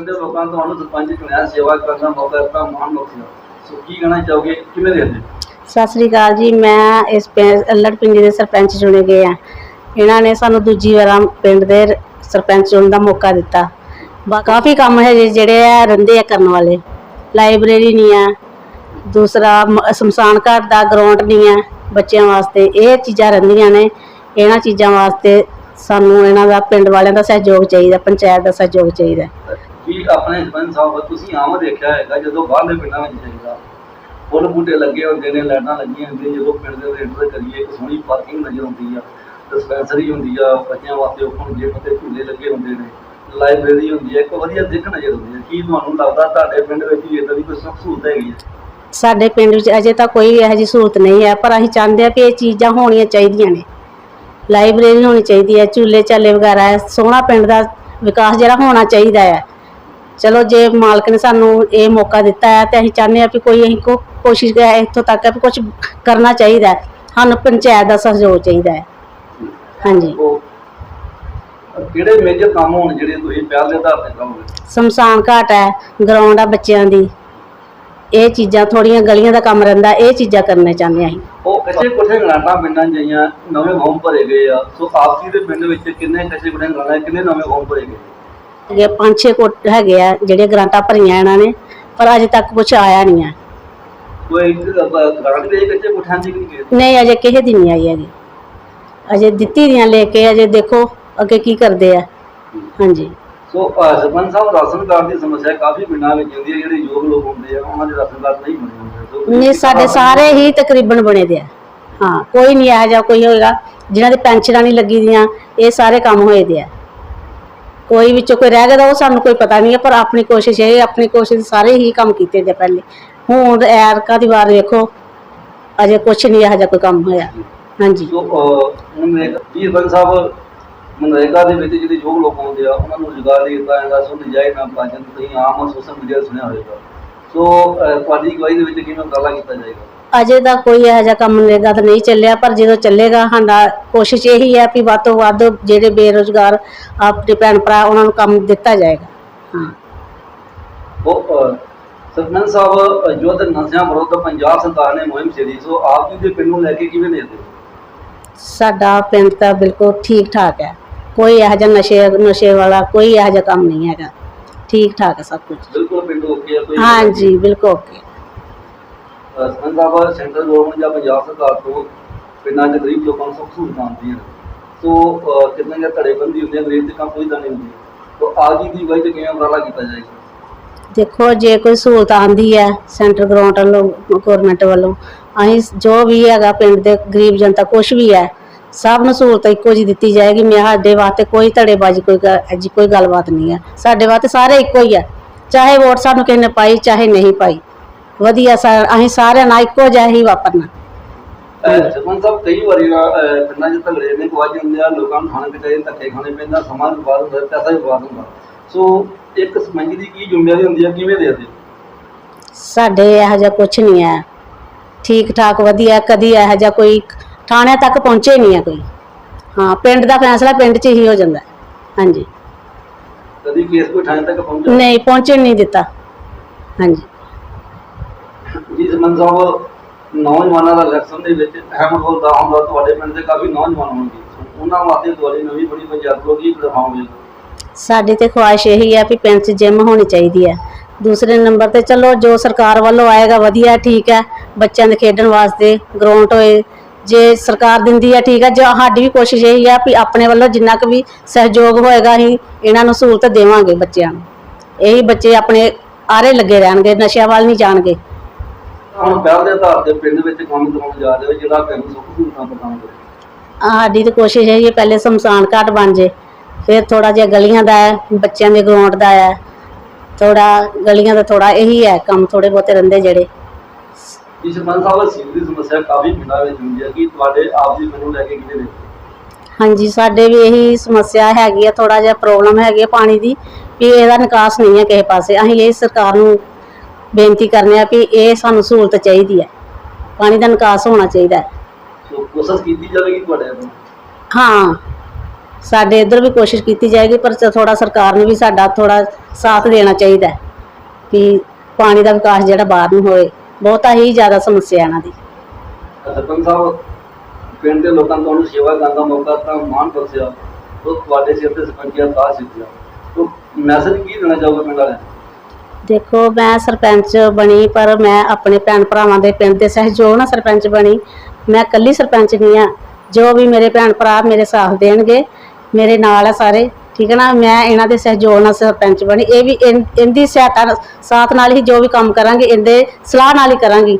ਤਾਂ ਤੁਹਾਨੂੰ ਸਰਪੰਚ ਚੁਣਿਆ ਸੇਵਾ ਕਰਨ ਦਾ ਮੌਕਾ ਦਿੱਤਾ ਮਾਣ ਬਖਸ਼ਿਆ ਸੋ। ਕੀ ਕਹਿਣਾ ਚਾਹੋਗੇ? ਕਿਵੇਂ ਦੇਖਦੇ ਸਤਿ ਸ੍ਰੀ ਅਕਾਲ ਜੀ, ਮੈਂ ਇਸ ਪਿੰ- ਪਿੰਡ ਦੇ ਸਰਪੰਚ ਚੁਣੇ ਗਏ ਆ। ਇਹਨਾਂ ਨੇ ਸਾਨੂੰ ਦੂਜੀ ਵਾਰ ਪਿੰਡ ਦੇ ਸਰਪੰਚ ਚੁਣਨ ਦਾ ਮੌਕਾ ਦਿੱਤਾ। ਕਾਫੀ ਕੰਮ ਹੈ ਜਿਹੜੇ ਆ ਰਹਿੰਦੇ ਆ ਕਰਨ ਵਾਲੇ। ਲਾਇਬ੍ਰੇਰੀ ਨਹੀਂ ਆ, ਦੂਸਰਾ ਮ- ਸ਼ਮਸ਼ਾਨ ਘਾਟ ਦਾ ਗਰਾਊਂਡ ਨਹੀਂ ਆ ਬੱਚਿਆਂ ਵਾਸਤੇ। ਇਹ ਚੀਜ਼ਾਂ ਰਹਿੰਦੀਆਂ ਨੇ। ਇਹਨਾਂ ਚੀਜ਼ਾਂ ਵਾਸਤੇ ਸਾਨੂੰ ਇਹਨਾਂ ਦਾ ਪਿੰਡ ਵਾਲਿਆਂ ਦਾ ਸਹਿਯੋਗ ਚਾਹੀਦਾ, ਪੰਚਾਇਤ ਦਾ ਸਹਿਯੋਗ ਚਾਹੀਦਾ। ਕੀ ਆਪਣੇ ਸਰਪੰਚ ਸਾਹਿਬ, ਤੁਸੀਂ ਆਮ ਦੇਖਿਆ ਹੈਗਾ, ਜਦੋਂ ਬਾਹਰਲੇ ਪਿੰਡਾਂ ਵਿੱਚ ਜਾਈਦਾ, ਫੁੱਲ ਬੂਟੇ ਲੱਗੇ ਹੁੰਦੇ ਨੇ, ਲਾਈਟਾਂ ਲੱਗੀਆਂ ਹੁੰਦੀਆਂ, ਜਦੋਂ ਪਿੰਡ ਦੇ ਰੇਡਰ ਕਰੀਏ, ਇੱਕ ਸੋਹਣੀ ਪਾਰਕਿੰਗ ਨਜ਼ਰ ਆਉਂਦੀ ਆ ਡਿਸਪੈਂਸਰੀ ਹੁੰਦੀ ਆ, ਬੱਚਿਆਂ ਵਾਸਤੇ ਓਪਨ ਜਿਮ ਤੇ ਝੂਲੇ ਲੱਗੇ ਹੁੰਦੇ ਨੇ ਲਾਇਬ੍ਰੇਰੀ ਹੁੰਦੀ ਹੈ ਇੱਕ ਵਧੀਆ ਦਿੱਖ ਨਜ਼ਰ ਆਉਂਦੀ ਹੈ ਕੀ ਤੁਹਾਨੂੰ ਲੱਗਦਾ ਤੁਹਾਡੇ ਪਿੰਡ ਵਿੱਚ ਵੀ ਇਦਾਂ ਦੀ ਕੋਈ ਸੁੱਖ ਸਹੂਲਤ ਹੈਗੀ ਹੈ ਸਾਡੇ ਪਿੰਡ ਵਿੱਚ ਅਜੇ ਤਾਂ ਕੋਈ ਇਹੋ ਜਿਹੀ ਸਹੂਲਤ ਨਹੀਂ ਹੈ, ਪਰ ਅਸੀਂ ਚਾਹੁੰਦੇ ਹਾਂ ਕਿ ਇਹ ਚੀਜ਼ਾਂ ਹੋਣੀਆਂ ਚਾਹੀਦੀਆਂ ਨੇ। ਲਾਇਬ੍ਰੇਰੀ ਹੋਣੀ ਚਾਹੀਦੀ ਹੈ, ਝੂਲੇ ਚਾਲੇ ਵਗੈਰਾ, ਸੋਹਣਾ ਪਿੰਡ ਦਾ ਵਿਕਾਸ ਜਿਹੜਾ ਹੋਣਾ ਚਾਹੀਦਾ ਹੈ। ਚਲੋ ਜੇ ਮਾਲਕ ਨੇ ਸਾਨੂੰ ਇਹ ਮੌਕਾ ਦਿੱਤਾ ਹੈ ਤੇ ਅਸੀਂ ਚਾਹੁੰਦੇ ਹਾਂ ਵੀ ਕੋਈ ਅਸੀਂ ਕੋ ਕੋਸ਼ਿਸ਼ ਕਰੇ ਇੱਥੋਂ ਤੱਕ ਵੀ ਕੁਝ ਕਰਨਾ ਚਾਹੀਦਾ ਹੈ। ਸਾਨੂੰ ਪੰਚਾਇਤ ਦਾ ਸਹਿਯੋਗ ਚਾਹੀਦਾ ਹੈ। ਹਾਂਜੀ। ਉਹ ਕਿਹੜੇ ਮੇਜਰ ਕੰਮ ਹੋਣ ਜਿਹੜੇ ਤੁਸੀਂ ਪਹਿਲ ਦੇ ਆਧਾਰ ਤੇ ਕਰੋਗੇ ਸ਼ਮਸ਼ਾਨ ਘਾਟ ਹੈ ਗਰਾਊਂਡ ਆ ਬੱਚਿਆਂ ਦੀ। ਇਹ ਚੀਜ਼ਾਂ ਥੋੜੀਆਂ ਗਲੀਆਂ ਦਾ ਕੰਮ ਰਹਿੰਦਾ ਇਹ ਚੀਜ਼ਾਂ ਕਰਨੇ ਚਾਹੁੰਦੇ ਹਾਂ ਅਸੀਂ। ਉਹ ਕੱਚੇ ਕੋਠੇ ਗਲਾਟਾਂ ਪਿੰਡਾਂ 'ਚ ਜਾਈਆਂ ਨਵੇਂ ਹੋਮ ਭਰੇ ਗਏ ਆ। ਸੋ ਆਪਸੀ ਦੇ ਪਿੰਡ ਵਿੱਚ ਕਿੰਨੇ ਕੱਚੇ ਕੋਠੇ ਗਲਾਟਾਂ ਕਿੰਨੇ ਨਵੇਂ ਹੋਮ ਭਰੇ ਗਏ? ਹੈਗੇ ਪੰਜ ਛੇ ਕੋਟ ਹੈਗੇ ਆ ਜਿਹੜੇ ਗ੍ਰਾਂਟਾਂ ਭਰੀਆਂ ਇਹਨਾਂ ਨੇ ਪਰ ਅਜੇ ਤੱਕ ਕੁਝ ਆਇਆ ਨਹੀਂ ਆ। ਕੋਈ ਗਲਾਟ ਦੇ ਕੱਚੇ ਕੋਠਿਆਂ ਦੀ ਨਹੀਂ ਅਜੇ ਕਿਸੇ ਦੀ ਨਹੀਂ ਆਈ ਹੈਗੀ। ਅਜੇ ਦਿੱਤੀ ਦੀਆਂ ਲੈ ਕੇ ਅਜੇ ਦੇਖੋ ਅੱਗੇ ਕੀ ਕਰਦੇ ਆ। ਹਾਂਜੀ। ਸੋ ਸਰਪੰਚ ਸਾਹਿਬ ਰਾਸ਼ਨ ਕਾਰਡ ਦੀ ਸਮੱਸਿਆ ਕਾਫੀ ਪਿੰਡਾਂ ਵਿੱਚ ਹੁੰਦੀ ਹੈ ਜਿਹੜੇ ਯੋਗ ਲੋਕ ਹੁੰਦੇ ਆ ਉਹਨਾਂ ਦੇ ਰਾਸ਼ਨ ਕਾਰਡ ਨਹੀਂ ਬਣੇ ਹੁੰਦੇ। ਨਹੀਂ ਸਾਡੇ ਸਾਰੇ ਹੀ ਤਕਰੀਬਨ ਬਣੇ ਦੇ ਆ। ਹਾਂ ਕੋਈ ਨਹੀਂ ਇਹੋ ਜਿਹਾ ਕੋਈ ਹੋਏਗਾ ਜਿਨ੍ਹਾਂ ਦੇ ਪੈਨਸ਼ਨਾਂ ਨਹੀਂ ਲੱਗੀ ਦੀਆਂ ਇਹ ਸਾਰੇ ਕੰਮ ਹੋਏ ਦੇ ਆ। ਕੋਈ ਵਿੱਚੋਂ ਕੋਈ ਰਹਿ ਗਿਆ ਤਾਂ ਉਹ ਸਾਨੂੰ ਕੋਈ ਪਤਾ ਨਹੀਂ ਹੈ ਪਰ ਆਪਣੀ ਕੋਸ਼ਿਸ਼ ਇਹ ਆਪਣੀ ਕੋਸ਼ਿਸ਼ ਸਾਰੇ ਹੀ ਕੰਮ ਕੀਤੇ ਦੇ ਪਹਿਲੇ। ਹੁਣ ਐਰਕਾ ਦੀ ਵਾਰ ਵੇਖੋ ਅਜੇ ਕੁਝ ਨਹੀਂ ਇਹੋ ਜਿਹਾ ਕੋਈ ਕੰਮ ਹੋਇਆ। ਹਾਂਜੀ। ਸੋ ਅਹ, ਸਾਹਿਬ ਮਨਰੇਗਾ ਦੇ ਵਿੱਚ ਜਿਹੜੇ ਯੋਗ ਲੋਕ ਹੁੰਦੇ ਆ ਉਹਨਾਂ ਨੂੰ ਰੁਜ਼ਗਾਰ ਦੇ ਦਿੱਤਾ ਜਾਂਦਾ ਸੋ ਨਜਾਇਜ਼ ਨਾ ਪਾਜਨ ਤੁਸੀਂ ਆਮ ਸੋਸ਼ਲ ਮੀਡੀਆ ਸੁਣਿਆ ਹੋਵੇਗਾ। ਸੋ ਤੁਹਾਡੀ ਅਗਵਾਈ ਦੇ ਵਿੱਚ ਕਿਵੇਂ ਉਪਰਾਲਾ ਕੀਤਾ ਜਾਏਗਾ? ਅਜੇ ਤਾਂ ਕੋਈ ਇਹੋ ਜਿਹਾ ਕੰਮ ਨਰੇਗਾ ਤਾਂ ਨਹੀਂ ਚੱਲਿਆ ਪਰ ਜਦੋਂ ਚੱਲੇਗਾ ਸਾਡਾ ਕੋਸ਼ਿਸ਼ ਇਹੀ ਹੈ ਵੀ ਵੱਧ ਤੋਂ ਵੱਧ ਜਿਹੜੇ ਬੇਰੁਜ਼ਗਾਰ ਆਪਣੇ ਭੈਣ ਭਰਾ ਉਹਨਾਂ ਨੂੰ ਕੰਮ ਦਿੱਤਾ ਜਾਏਗਾ। ਹਾਂ। ਉਹ ਅਹ, ਸਰਪੰਚ ਸਾਹਿਬ ਅਹ, ਯੁੱਧ ਨਸ਼ਿਆਂ ਵਿਰੁੱਧ ਪੰਜਾਬ ਸਰਕਾਰ ਨੇ ਮੁਹਿੰਮ ਛੇੜੀ ਸੋ ਆਪ ਜੀ ਦੇ ਪਿੰਡ ਨੂੰ ਲੈ ਕੇ ਕਿਵੇਂ ਦੇਖਦੇ ਹੋ? ਸਾਡਾ ਪਿੰਡ ਤਾਂ ਬਿਲਕੁਲ ਠੀਕ ਠਾਕ ਹੈ। ਕੋਈ ਇਹੋ ਜਿਹਾ ਨਸ਼ੇ ਨਸ਼ੇ ਵਾਲਾ ਕੋਈ ਇਹੋ ਜਿਹਾ ਕੰਮ ਨਹੀਂ ਹੈਗਾ। ਠੀਕ ਠਾਕ ਹੈ ਸਭ ਕੁਝ। ਬਿਲਕੁਲ ਪਿੰਡ ਓਕੇ ਆ ਕੋਈ ਹਾਂਜੀ ਬਿਲਕੁਲ ਓਕੇ। ਅਹ, ਸਰਪੰਚ ਗਵਰਨਮੈਂਟ ਜਾਂ ਪੰਜਾਬ ਸਰਕਾਰ ਤੋਂ ਪਿੰਡਾਂ ਦੇ ਗਰੀਬ ਲੋਕਾਂ ਨੂੰ ਸਹੂਲਤਾਂ ਆਉਂਦੀਆਂ ਸੋ ਕਿੰਨੇ ਕੁ ਧੜੇਬੰਦੀ ਹੁੰਦੀ ਹੈ ਗਰੀਬ ਦੇ ਕੰਮ ਕੋਈ ਤਾਂ ਨਹੀਂ ਹੁੰਦੀ। ਸੋ ਆਪ ਦੀ ਅਗਵਾਈ ਕਿਵੇਂ ਉਪਰਾਲਾ ਕੀਤਾ ਜਾਏਗਾ ਦੇਖੋ ਜੇ ਕੋਈ ਸਹੂਲਤ ਆਂਦੀ ਹੈ ਸੈਂਟਰ ਗਰਾਊਂਡ ਵੱਲੋਂ ਗਵਰਨਮੈਂਟ ਵੱਲੋਂ ਅਸੀਂ ਜੋ ਵੀ ਹੈਗਾ ਪਿੰਡ ਦੇ ਗਰੀਬ ਜਨਤਾ ਕੁਛ ਵੀ ਹੈ ਸਭ ਨੂੰ ਸਹੂਲਤ ਇੱਕੋ ਜਿਹੀ ਦਿੱਤੀ ਜਾਏਗੀ। ਮੈਂ ਸਾਡੇ ਵਾਸਤੇ ਕੋਈ ਧੜੇਬਾਜ਼ੀ ਕੋਈ ਗ- ਅਜਿਹੀ ਕੋਈ ਗੱਲਬਾਤ ਨਹੀਂ ਹੈ। ਸਾਡੇ ਵਾਸਤੇ ਸਾਰੇ ਇੱਕੋ ਹੀ ਹੈ। ਚਾਹੇ ਵੋਟ ਸਾਨੂੰ ਕਿਸੇ ਨੇ ਪਾਈ ਚਾਹੇ ਨਹੀਂ ਪਾਈ। ਵਧੀਆ ਸਾ- ਅਸੀਂ ਸਾਰਿਆਂ ਨਾਲ ਇੱਕੋ ਜਿਹਾ ਹੀ ਵਾਪਰਨਾ। ਸਰਪੰਚ ਸਾਹਿਬ ਕਈ ਵਾਰੀ ਨਾ ਅਹ, ਪਿੰਡਾਂ 'ਚ ਝਗੜੇ ਨੇ ਗਵਾਜ ਜਾਂਦੇ ਆ ਲੋਕਾਂ ਨੂੰ ਖਾਣੇ ਪਿੱਛੇ ਧੱਕੇ ਖਾਣੇ ਪੈਂਦਾ ਸਮਾਂ ਵੀ ਬਰਬਾਦ ਹੁੰਦਾ ਪੈਸਾ ਵੀ ਬਰਬਾਦ ਹੁੰਦਾ। ਸੋ ਇੱਕ ਸਰਪੰਚ ਦੀ ਕੀ ਜ਼ਿੰਮੇਵਾਰੀ ਹੁੰਦੀ ਆ ਕਿਵੇਂ ਦੇਖਦੇ ਹੋ? ਸਾਡੇ ਇਹੋ ਜਿਹਾ ਕੁਛ ਨਹੀਂ ਹੈ। ਠੀਕ ਠਾਕ ਵਧੀਆ ਕਦੀ ਇਹੋ ਜਿਹਾ ਕੋਈ ਥਾਣੇ ਤੱਕ ਪਹੁੰਚੇ ਨਹੀਂ ਹੈ ਕੋਈ। ਹਾਂ ਪਿੰਡ ਦਾ ਫੈਸਲਾ ਪਿੰਡ 'ਚ ਹੀ ਹੋ ਜਾਂਦਾ ਹੈ। ਹਾਂਜੀ। ਕਦੀ ਕੇਸ ਕੋਈ ਥਾਣੇ ਤੱਕ ਪਹੁੰਚਿਆ? ਨਹੀਂ ਪਹੁੰਚਣ ਨਹੀਂ ਦਿੱਤਾ। ਹਾਂਜੀ। ਸਰਪੰਚ ਸਾਹਿਬ ਨੌਜਵਾਨਾਂ ਦਾ ਇਲੈਕਸ਼ਨ ਦੇ ਵਿੱਚ ਅਹਿਮ ਰੋਲ ਦਾ ਹੁੰਦਾ। ਤੁਹਾਡੇ ਪਿੰਡ ਦੇ ਕਾਫੀ ਨੌਜਵਾਨ ਹੋਣਗੇ। ਉਹਨਾਂ ਵਾਸਤੇ ਤੁਹਾਡੀ ਨਵੀਂ ਬਣੀ ਪੰਜਾਬ ਲੋਕ ਕੀ ਸਾਡੀ ਤੇ ਖੁਆਇਸ਼ ਇਹੀ ਹੈ ਵੀ ਪਿੰਡ 'ਚ ਜਿਮ ਹੋਣੀ ਚਾਹੀਦੀ ਹੈ ਦੂਸਰੇ ਨੰਬਰ ਤੇ ਚਲੋ, ਜੋ ਸਰਕਾਰ ਵੱਲੋਂ ਆਏਗਾ ਵਧੀਆ, ਠੀਕ ਹੈ ਬੱਚਿਆਂ ਦੇ ਖੇਡਣ ਵਾਸਤੇ ਗਰਾਊਂਡ ਹੋਏ, ਜੇ ਸਰਕਾਰ ਦਿੰਦੀ ਹੈ ਠੀਕ ਹੈ ਜੋ ਸਾਡੀ ਵੀ ਕੋਸ਼ਿਸ਼ ਇਹੀ ਹੈ ਵੀ ਆਪਣੇ ਵੱਲੋਂ ਜਿੰਨਾ ਕੁ ਵੀ ਸਹਿਯੋਗ ਹੋਏਗਾ, ਅਸੀਂ ਇਹਨਾਂ ਨੂੰ ਸਹੂਲਤ ਦੇਵਾਂਗੇ ਬੱਚਿਆਂ ਨੂੰ। ਇਹੀ ਬੱਚੇ ਆਪਣੇ ਆਰੇ ਲੱਗੇ ਰਹਿਣਗੇ, ਨਸ਼ਿਆਂ ਵੱਲ ਨਹੀਂ ਜਾਣਗੇ। ਹੁਣ ਪਹਿਲ ਦੇ ਆਧਾਰ ਤੇ ਪਿੰਡ ਵਿੱਚ ਕੰਮ ਕਰਾਉਣ ਜਾ ਰਹੇ ਹੋ ਜਿਹੜਾ ਪਿੰਡ ਨੂੰ ਸੁੱਖ ਸਹੂਲਤਾਂ ਪ੍ਰਦਾਨ ਕਰੇ ਆਹ ਸਾਡੀ ਤਾਂ ਕੋਸ਼ਿਸ਼ ਹੈ ਜੀ ਪਹਿਲੇ ਸ਼ਮਸ਼ਾਨ ਘਾਟ ਬਣ ਜੇ ਫਿਰ ਥੋੜਾ ਜਿਹਾ ਗਲੀਆਂ ਦਾ ਹੈ ਬੱਚਿਆਂ ਦੇ ਗਰਾਊਂਡ ਦਾ ਹੈ ਥੋੜਾ ਗਲੀਆਂ ਦਾ ਥੋੜਾ ਇਹੀ ਹੈ ਕੰਮ ਥੋੜੇ ਬਹੁਤੇ ਰਹਿੰਦੇ ਜਿਹੜੇ ਜੀ ਸਰਪੰਚ ਸਾਹਿਬ ਸੀਵਰੇਜ ਦੀ ਸਮੱਸਿਆ ਕਾਫੀ ਪਿੰਡਾਂ ਵਿੱਚ ਹੁੰਦੀ ਹੈ ਕਿ ਤੁਹਾਡੇ ਆਪ ਜੀ ਮੈਨੂੰ ਲੈ ਕੇ ਕਿਵੇਂ ਦੇਖਦੇ ਹੋ? ਹਾਂਜੀ ਸਾਡੇ ਵੀ ਇਹੀ ਸਮੱਸਿਆ ਹੈਗੀ ਆ ਥੋੜਾ ਜਿਹਾ ਪ੍ਰੋਬਲਮ ਹੈਗੀ ਆ ਪਾਣੀ ਦੀ ਵੀ ਇਹਦਾ ਨਿਕਾਸ ਨਹੀਂ ਹੈ ਕਿਸੇ ਪਾਸੇ ਅਸੀਂ ਇਹ ਸਰਕਾਰ ਨੂੰ ਬੇਨਤੀ ਕਰਨੇ ਆ ਵੀ ਇਹ ਸਾਨੂੰ ਸਹੂਲਤ ਚਾਹੀਦੀ ਹੈ ਪਾਣੀ ਦਾ ਨਿਕਾਸ ਹੋਣਾ ਚਾਹੀਦਾ ਹੈ। ਸੋ ਕੋਸ਼ਿਸ਼ ਕੀਤੀ ਜਾਵੇਗੀ ਤੁਹਾਡੇ ਵੱਲੋਂ ਹਾਂ। ਸਾਡੇ ਇੱਧਰ ਵੀ ਕੋਸ਼ਿਸ਼ ਕੀਤੀ ਜਾਏਗੀ ਪਰ ਥੋੜਾ ਸਰਕਾਰ ਨੂੰ ਵੀ ਸਾਡਾ ਥੋੜਾ ਸਾਥ ਦੇਣਾ ਚਾਹੀਦਾ ਹੈ ਕਿ ਪਾਣੀ ਦਾ ਵਿਕਾਸ ਜਿਹੜਾ ਬਾਹਰ ਨੂੰ ਹੋਏ। ਬਹੁਤਾ ਹੀ ਜ਼ਿਆਦਾ ਸਮੱਸਿਆ ਇਹਨਾਂ ਦੀ। ਸਰਪੰਚ ਸਾਹਿਬ ਪਿੰਡ ਦੇ ਲੋਕਾਂ ਤੁਹਾਨੂੰ ਸੇਵਾ ਕਰਨ ਦਾ ਮੌਕਾ ਤਾਂ ਮਾਣ ਬਖਸ਼ਿਆ। ਉਹ ਤੁਹਾਡੇ ਸਿਰ ਤੇ ਸਰਪੰਚੀਆ ਦਾ ਸਿੱਖਿਆ ਤੋ ਮੈਸੇਜ ਕੀ ਦੇਣਾ ਚਾਹੋਗੇ ਪਿੰਡ ਵਾਲਿਆਂ ਨੂੰ? ਦੇਖੋ, ਮੈਂ ਸਰਪੰਚ ਬਣੀ, ਪਰ ਮੈਂ ਆਪਣੇ ਭੈਣ ਭਰਾਵਾਂ ਦੇ ਪਿੰਡ ਦੇ ਸਹਿਯੋਗ ਨਾਲ ਸਰਪੰਚ ਬਣੀ। ਮੈਂ ਇਕੱਲੀ ਸਰਪੰਚ ਨਹੀਂ ਆ ਜੋ ਵੀ ਮੇਰੇ ਭੈਣ ਭਰਾ ਮੇਰੇ ਸਾਥ ਦੇਣਗੇ, ਮੇਰੇ ਨਾਲ ਆ ਸਾਰੇ, ਠੀਕ ਹੈ ਨਾ? ਮੈਂ ਇਹਨਾਂ ਦੇ ਸਹਿਯੋਗ ਨਾਲ ਸਰਪੰਚ ਬਣੀ। ਇਹ ਵੀ ਇਹਦੀ ਸਹਾਇਤਾ ਸਾਥ ਨਾਲ ਹੀ ਜੋ ਵੀ ਕੰਮ ਕਰਾਂਗੇ, ਇਹਦੇ ਸਲਾਹ ਨਾਲ ਹੀ ਕਰਾਂਗੀ।